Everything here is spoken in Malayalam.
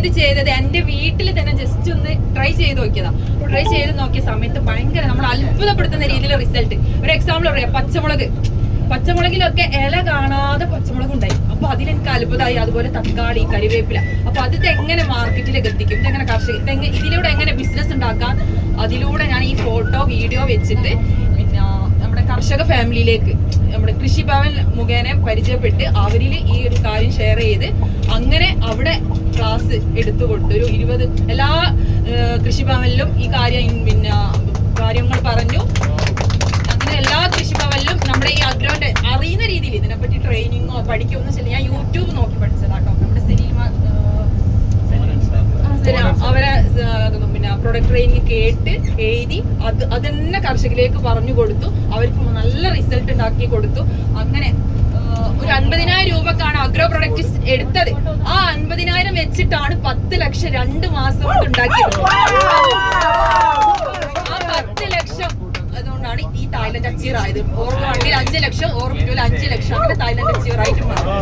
ഇത് ചെയ്തത് എന്റെ വീട്ടിൽ തന്നെ ജസ്റ്റ് ഒന്ന് ട്രൈ ചെയ്ത് നോക്കിയതാ. ട്രൈ ചെയ്ത് നോക്കിയ സമയത്ത് ഭയങ്കര നമ്മൾ അത്ഭുതപ്പെടുത്തുന്ന രീതിയിൽ റിസൾട്ട് ഒരു എക്സാമ്പിൾ പറയാം പച്ചമുളക്. പച്ചമുളകിലൊക്കെ ഇല കാണാതെ പച്ചമുളക് ഉണ്ടായി. അപ്പൊ അതിലെനിക്ക് അത്ഭുതമായി. അതുപോലെ തക്കാളി കരിവേപ്പില അപ്പൊ അത് എങ്ങനെ മാർക്കറ്റിലേക്ക് എത്തിക്കും. ഇതെങ്ങനെ കർഷക ഇതിലൂടെ എങ്ങനെ ബിസിനസ് ഉണ്ടാക്കാം? അതിലൂടെ ഞാൻ ഈ ഫോട്ടോ വീഡിയോ വെച്ചിട്ട് പിന്നെ നമ്മുടെ കർഷക ഫാമിലിയിലേക്ക് നമ്മുടെ കൃഷിഭവൻ മുഖേന പരിചയപ്പെട്ട് അവരിൽ ഈ ഒരു കാര്യം ഷെയർ ചെയ്ത് അങ്ങനെ അവിടെ ക്ലാസ് എടുത്തു ഒരു ഇരുപത് എല്ലാ കൃഷിഭവനിലും ഈ കാര്യം പിന്നെ കാര്യങ്ങൾ പറഞ്ഞു. അങ്ങനെ എല്ലാ കൃഷിഭവനിലും നമ്മുടെ ഈ അഗ്രൗണ്ട് അറിയുന്ന രീതിയിൽ ഇതിനെപ്പറ്റി ട്രെയിനിങ്ങോ പഠിക്കോ ഒന്നും ചെയ്യില്ല ഞാൻ യൂട്യൂബ് നോക്കി പഠിച്ചതാട്ടോ. നമ്മുടെ സിനിമ അവരെ പിന്നെ പ്രൊഡക്റ്റ് ട്രെയിനിങ് കേട്ട് എഴുതി അത് തന്നെ കർഷകരിലേക്ക് പറഞ്ഞു കൊടുത്തു. അവർക്ക് നല്ല റിസൾട്ട് ഉണ്ടാക്കി കൊടുത്തു. അങ്ങനെ ഒരു അൻപതിനായിരം രൂപക്കാണ് അഗ്രോ പ്രൊഡക്റ്റ് എടുത്തത്. ആ അൻപതിനായിരം വെച്ചിട്ടാണ് പത്ത് ലക്ഷം രണ്ട് മാസം കൊണ്ട് ഉണ്ടാക്കിയത്. ആ പത്ത് ലക്ഷം അതുകൊണ്ടാണ് ഈ തായ്ലൻഡ് അച്ചീർ ആയത്. ഓർമ്മ വണ്ടിയിൽ അഞ്ച് ലക്ഷം ഓർമ്മ അഞ്ച് ലക്ഷം. അങ്ങനെ തായ്ലൻഡ് അച്ചീർ ആയിട്ട് മാറി.